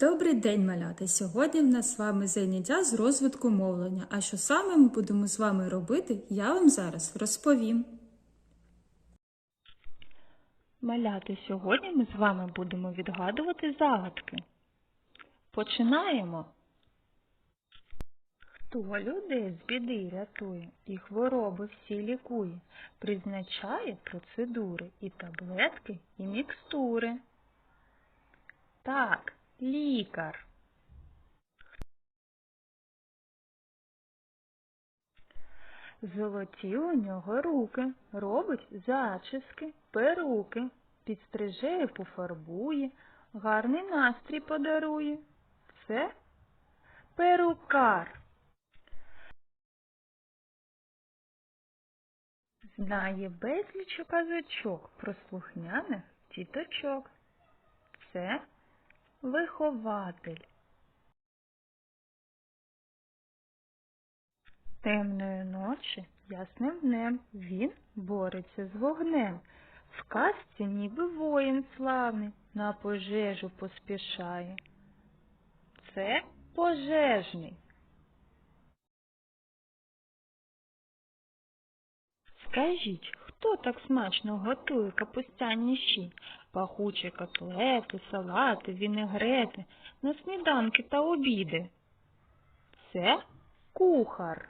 Добрий день, малята! Сьогодні в нас з вами заняття з розвитку мовлення. А що саме ми будемо з вами робити, я вам зараз розповім. Маляти, сьогодні ми з вами будемо відгадувати загадки. Починаємо. Хто людей з біди рятує і хвороби всі лікує, призначає процедури і таблетки, і мікстури. Так, лікар. Золоті у нього руки, робить зачіски, перуки, підстриже і пофарбує, гарний настрій подарує. Це перукар. Знає безліч казочок про слухняних тіточок. Це вихователь. Темної ночі ясним днем він бореться з вогнем. В казці ніби воїн славний на пожежу поспішає. Це пожежний. Скажіть, хто так смачно готує капустяні щі, пахучі котлети, салати, вінегрети на сніданки та обіди? Це кухар.